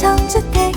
감성주택.